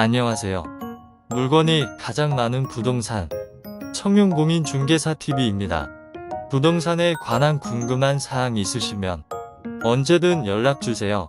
안녕하세요. 물건이 가장 많은 부동산 청룡공인중개사TV입니다. 부동산에 관한 궁금한 사항 있으시면 언제든 연락 주세요.